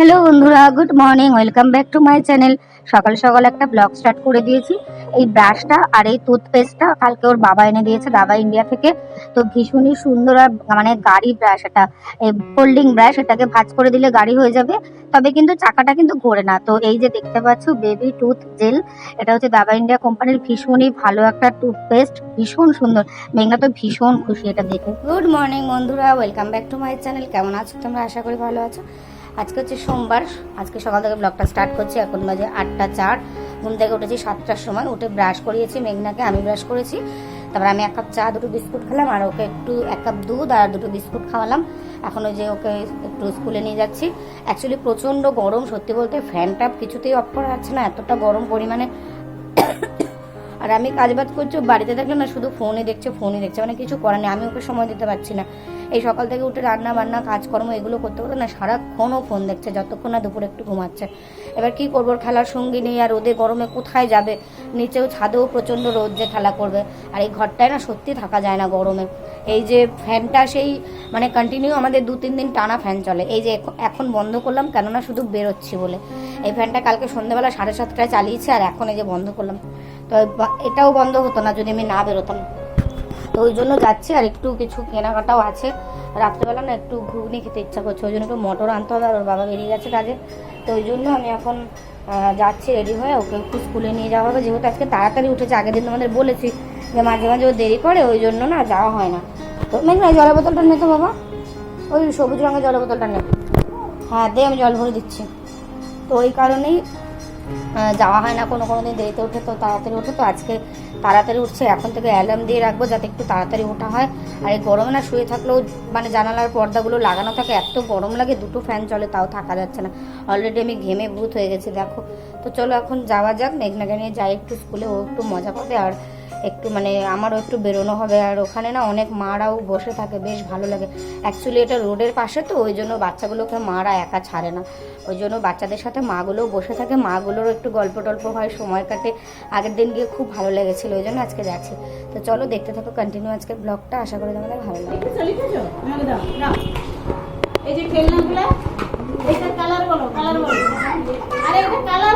Hello বন্ধুরা, good morning, welcome back to my channel. সকাল সকাল একটা ব্লগ স্টার্ট করে দিয়েছি। এই ব্রাশটা আর এই টুথপেস্টটা কালকে ওর বাবা এনে দিয়েছে দাদা ইন্ডিয়া থেকে। তো ভীষণই সুন্দর আর মানে গাড়ি ব্রাশ এটা, এই ফোল্ডিং ব্রাশ এটাকে ভাঁজ করে দিলে গাড়ি হয়ে যাবে। তবে কিন্তু চাকাটা কিন্তু ঘোরে না। তো এই যে দেখতে পাচ্ছ, বেবি টুথ জেল, এটা হচ্ছে দাবা ইন্ডিয়া কোম্পানির ভীষণই ভালো একটা টুথপেস্ট, ভীষণ সুন্দর। মেঘনা তো ভীষণ খুশি এটা দেখে। গুড মর্নিং বন্ধুরা, welcome back to my channel. কেমন আছো তোমরা? আশা করি ভালো আছো। আজকে হচ্ছে সোমবার। আজকে সকাল থেকে ব্লগটা স্টার্ট করছি। এখন বাজে আটটা চার। ঘুম থেকে উঠেছি সাতটার সময়। উঠে ব্রাশ করিয়েছি, মেঘনাকে আমি ব্রাশ করেছি। তারপর আমি এক কাপ চা, দুটো বিস্কুট খেলাম, আর ওকে একটু এক কাপ দুধ আর দুটো বিস্কুট খাওয়ালাম। এখন ওই যে ওকে একটু স্কুলে নিয়ে যাচ্ছি। অ্যাকচুয়ালি প্রচণ্ড গরম, সত্যি বলতে ফ্যানটা কিছুতেই অফ করা যাচ্ছে না। এতটা গরম পরিমাণে আর আমি কাজ বাজ করছি বাড়িতে থাকলে না শুধু ফোনে দেখছে, ফোনই দেখছে। মানে কিছু করার নেই আমি ওকে সময় দিতে পারছি না। এই সকাল থেকে উঠে রান্না বান্না, কাজকর্ম এগুলো করতে করতে না সারাক্ষণ ও ফোন দেখছে, যতক্ষণ না দুপুরে একটু ঘুমাচ্ছে। এবার কি করব খেলার সঙ্গী নেই, আর রোদে গরমে কোথায় যাবে? নিচেও ছাদেও প্রচণ্ড রোদ যে খেলা করবে। আর এই ঘরটায় না সত্যি থাকা যায় না গরমে। এই যে ফ্যানটা সেই মানে কন্টিনিউ আমাদের দু তিন দিন টানা ফ্যান চলে। এই যে এখন বন্ধ করলাম, কেননা শুধু বেরোচ্ছি বলে। এই ফ্যানটা কালকে সন্ধ্যেবেলা সাড়ে সাতটায় চালিয়েছে, আর এখন এই যে বন্ধ করলাম। তো এটাও বন্ধ হতো না যদি আমি না বেরোতাম। তো ওই জন্য যাচ্ছি আর একটু কিছু কেনাকাটাও আছে। রাত্রেবেলা না একটু ঘুগনি খেতে ইচ্ছা করছে, ওই জন্য একটু মটর আনতে হবে আর ওর বাবা বেরিয়ে গেছে কাজে। তো ওই জন্য আমি এখন যাচ্ছি রেডি হয়ে ওকে একটু স্কুলে নিয়ে যাওয়া হবে। যেহেতু আজকে তাড়াতাড়ি উঠেছে, আগের দিন তোমাদের বলেছি যে মাঝে মাঝে ও দেরি করে, ওই জন্য না যাওয়া হয় না। তো মেঘনা জলের বোতলটা নে তো বাবা। ওই সবুজ রঙের জলের বোতলটা নে। হ্যাঁ দে, আমি জল ভরে দিচ্ছি। তো ওই কারণেই যাওয়া হয় না কোনো কোনো দিন, দেরিতে উঠে তো তাড়াতাড়ি উঠে তো আজকে তাড়াতাড়ি উঠছে, এখন থেকে অ্যালার্ম দিয়ে রাখব যাতে একটু তাড়াতাড়ি ওঠা হয়। আর এই গরমে না শুয়ে থাকলেও মানে জানালার পর্দাগুলো লাগানো থাকে, এত গরম লাগে দুটো ফ্যান চলে তাও থাকা যাচ্ছে না। অলরেডি আমি ঘেমে ভূত হয়ে গেছি, দেখো। তো চলো এখন যাওয়া যাক, মেঘনাকে নিয়ে যাই একটু স্কুলে ও একটু মজা পাবে। আর একটু মানে আমারও একটু বেরোনো হবে আর ওখানে না অনেক মারাও বসে থাকে, বেশ ভালো লাগে। অ্যাকচুয়ালি এটা রোডের পাশে তো, ওই জন্য বাচ্চাগুলোকে মারা একা ছাড়ে না। ওই জন্য বাচ্চাদের সাথে মাগুলোও বসে থাকে, মাগুলোরও একটু গল্প টল্প হয়, সময় কাটে। আগের দিন গিয়ে খুব ভালো লেগেছিলো, ওই জন্য আজকে যাচ্ছি। তো চলো দেখতে থাকো কন্টিনিউ আজকে ব্লগটা আশা করি তোমাদের ভালো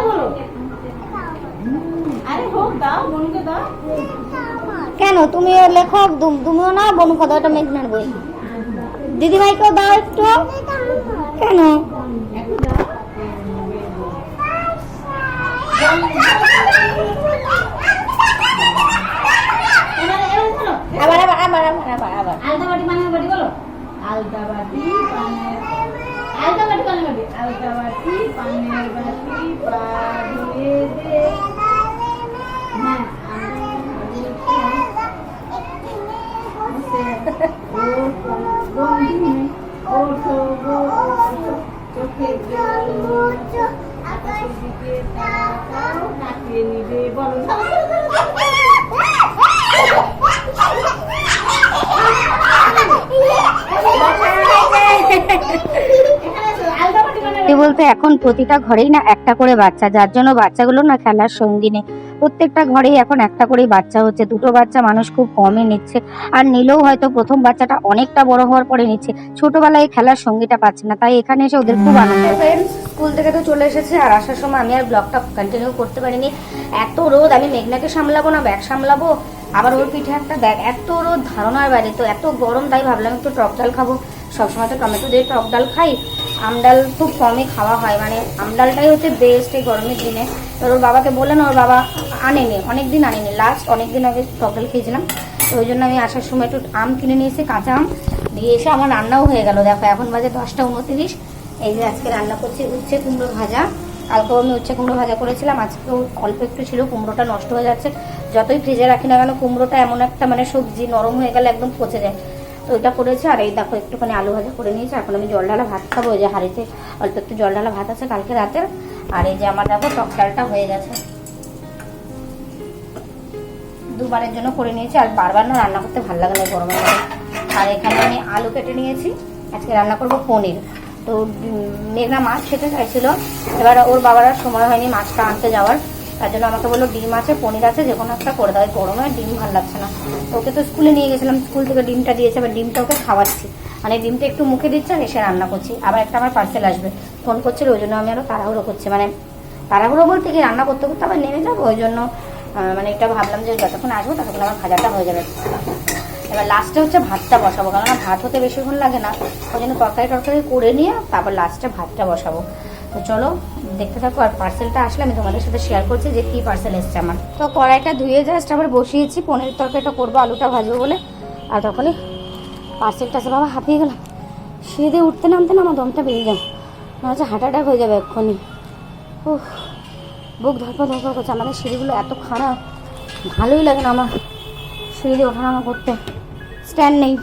বলো আরে হোক, দাও বোনকে দাও। কেন? তুমি লেখক তুমিও না, বনু কথা ওটা মেঘনার বই। দিদিভাইকেও দাও একটু। কেন? আবার আবার আবার পানের বাটি দে আমি ওঠো গো ওঠো চোখে জল মোছো আকাশের দিকে তাকাও কাকে নিবে বলো এখানে এসো, আলতা বাটি পানের সত্যি বলতে, এখন প্রতিটা ঘরেই না একটা করে বাচ্চা, যার জন্য বাচ্চাগুলো না খেলার সঙ্গী নেই। প্রত্যেকটা ঘরেই এখন একটা করেই বাচ্চা হচ্ছে। দুটো বাচ্চা মানুষ খুব কমই নিচ্ছে। আর নিলেও হয়তো প্রথম বাচ্চাটা অনেকটা বড় হওয়ার পরে নিচ্ছে। ছোটবেলায় খেলার সঙ্গীটা পাচ্ছে না, তাই এখানে এসে ওদের খুব আনন্দ স্কুল থেকে তো চলে এসেছে আর আসার সময় আমি আর ব্লগটা কন্টিনিউ করতে পারিনি। এত রোদ, আমি মেঘনাকে সামলাবো না, ব্যাগ সামলাবো? আবার ওর পিঠে একটা ব্যাগ, এত রোদ, ধারণার বাইরে। তো এত গরম, তাই ভাবলাম একটু টক ডাল খাব। সবসময় তো টমেটো দিয়ে টক ডাল খাই। আমডাল খুব কমই খাওয়া হয় মানে আমডালটাই হচ্ছে বেস্ট এই গরমের দিনে। তো ওর বাবাকে বললেন ওর বাবা আনেনি অনেক দিন আনেনি। লাস্ট অনেক দিন আগে টক ডাল খেয়েছিলাম। তো ওই জন্য আমি আসার সময় একটু আম কিনে নিয়ে এসে কাঁচা আম। দিয়ে এসে আমার রান্নাও হয়ে গেল। দেখো, এখন বাজে দশটা উনতিরিশ। এই যে আজকে রান্না করছি উচ্ছে কুমড়ো ভাজা। কালকেও আমি উচ্ছে কুমড়ো ভাজা করেছিলাম, আজকেও অল্প একটু ছিল, কুমড়োটা নষ্ট হয়ে যাচ্ছে। যতই ফ্রিজে রাখি না কেন, কুমড়োটা এমন একটা মানে সবজি নরম হয়ে গেলে একদম পচে যায়। তো ওইটা করেছে, আর এই দেখো একটুখানি আলু ভাজা করে নিয়েছি। এখন আমি জল ঢালা ভাত খাব, ওই যে হাঁড়িতে অল্প একটু জল ঢালা ভাত আছে কালকে রাতের। আর এই যে আমার দেখো টক ডালটা হয়ে গেছে। দুবারের জন্য করে নিয়েছি, আর বারবার না রান্না করতে ভালো লাগে না গরমের আর এখানে আমি আলু কেটে নিয়েছি, আজকে রান্না করব পনির। তো মেঘনা মাছ খেতে চাইছিল, এবার ওর বাবার সময় হয়নি মাছটা আনতে যাওয়ার। তার জন্য আমাকে বলল, ডিম আছে, পনির আছে, যে কোনো একটা করে এই গরমে ডিম ভালো লাগছে না। ওকে তো স্কুলে নিয়ে গেছিলাম, স্কুল থেকে ডিমটা দিয়েছে আবার ডিমটা ওকে খাওয়াচ্ছি। মানে ডিমটা একটু মুখে দিচ্ছে আর এসে রান্না করছি। আবার একটা আমার পার্সেল আসবে। ফোন করছিল, ওই জন্য আমি আরও তাড়াহুড়ো করছি। মানে তাড়াহুড়ো বলতে কি, রান্না করতে করতে আবার নেমে যাব, ওই জন্য মানে এটা ভাবলাম যে যতক্ষণ আসব ততক্ষণ আমার ভাজাটা হয়ে যাবে। এবার লাস্টে হচ্ছে ভাতটা বসাবো কারণ ভাত হতে বেশিক্ষণ লাগে না। ওই জন্য তরকারি টরকারি করে নিয়ে তারপর লাস্টে ভাতটা বসাবো। তো চলো, দেখতে থাকো, আর পার্সেলটা আসলে আমি তোমাদের সাথে শেয়ার করছি যে কি পার্সেল এসছে আমার। তো কড়াইটা ধুয়ে জাস্ট আবার বসিয়েছি, পনির তরকারিটা করব, আলুটা ভাজবো বলে। আর তখনই পার্সেলটা আসে বাবা হাঁপিয়ে গেলাম। সিঁড়ি উঠতে নামতে না আমার দমটা বেরিয়ে যাও মনে হচ্ছে হার্ট অ্যাটাক হয়ে যাবে এক্ষুনি। উফ, বুক ধরপা ধরপা করছে। আমাদের সিঁড়িগুলো এত খারাপ ভালোই লাগে না আমার সিঁড়ি ওঠানামা করতে। স্ট্যান্ড নেই।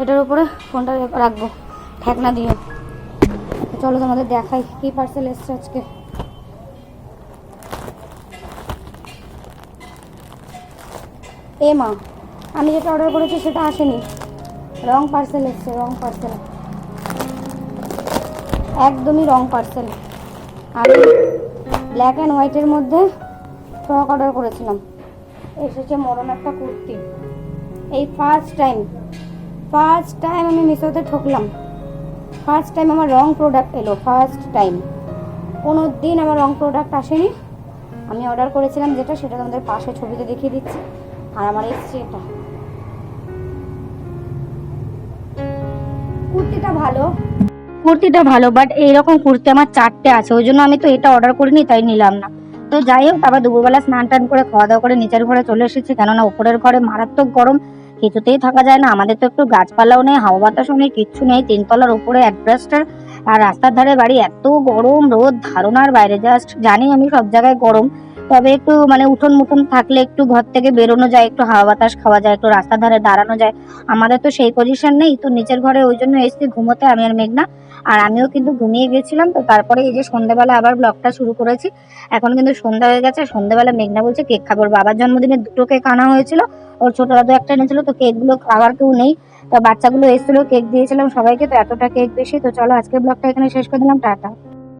এটার উপরে ফোনটা রাখব ঠেকনা দিয়ে। চলো তোমাদের দেখাই কি পার্সেল এসছে আজকে। এ মা, আমি যেটা অর্ডার করেছি সেটা আসেনি। রং পার্সেল এসছে, রং পার্সেল একদমই রং পার্সেল আমি ব্ল্যাক অ্যান্ড হোয়াইটের মধ্যে ফ্রক অর্ডার করেছিলাম। এসেছে মরণ একটা কুর্তি। এই ফার্স্ট টাইম ফার্স্ট টাইম আমি মিশোতে ঠকলাম। ফার্স্ট টাইম আমার রং প্রোডাক্ট এলো ফার্স্ট টাইম কোনো দিন আমার রং প্রোডাক্ট আসেনি। আমি অর্ডার করেছিলাম যেটা, সেটা তোমাদের পাশে ছবিতে দেখিয়ে দিচ্ছি। আর আমার এসছে এটা কুর্তিটা ভালো। কুর্তিটা ভালো বাট এইরকম কুর্তি আমার চারটে আছে। ওই জন্য আমি তো এটা অর্ডার করিনি, তাই নিলাম না। তো যাই হোক, তারপর দুপুরবেলা স্নান টান করে খাওয়া দাওয়া করে, নিচের ঘরে চলে এসেছি। কেননা উপরের ঘরে মারাত্মক গরম। কিছুতেই থাকা যায় না। আমাদের তো একটু গাছপালাও নেই, হাওয়া বাতাসও নেই, কিচ্ছু নেই। তিনতলার উপরে অ্যাড্রেসটার আর রাস্তার ধারে বাড়ি এত গরম, রোদ, ধারণার বাইরে। জাস্ট জানি আমি সব জায়গায় গরম, তবে একটু মানে উঠোন মুঠোন থাকলে একটু ঘর থেকে বেরোনো যায়, একটু হাওয়া বাতাস খাওয়া যায়, একটু রাস্তার ধারে দাঁড়ানো যায়। আমাদের তো সেই পজিশন নেই, তো নিচের ঘরে ওই জন্য এসছি ঘুমোতে আমি আর মেঘনা আর আমিও কিন্তু ঘুমিয়ে গেছিলাম, তো তারপরে এই যে সন্ধ্যাবেলা আবার ব্লগটা শুরু করেছি। এখন কিন্তু সন্ধ্যা হয়ে গেছে, সন্ধ্যাবেলা মেঘনা বলছে কেক খাব। বাবার জন্মদিনে দুটো কেক আনা হয়েছিল, ওর ছোটরা তো একটা এনেছিল, তো কেকগুলো খাওয়ার কেউ নেই। তো বাচ্চাগুলো এসেছিল, কেক দিয়েছিলাম সবাইকে, তো এতটা কেক বেশি, তো চলো আজকে ব্লগটা এখানে শেষ করে দিলাম, টাটা।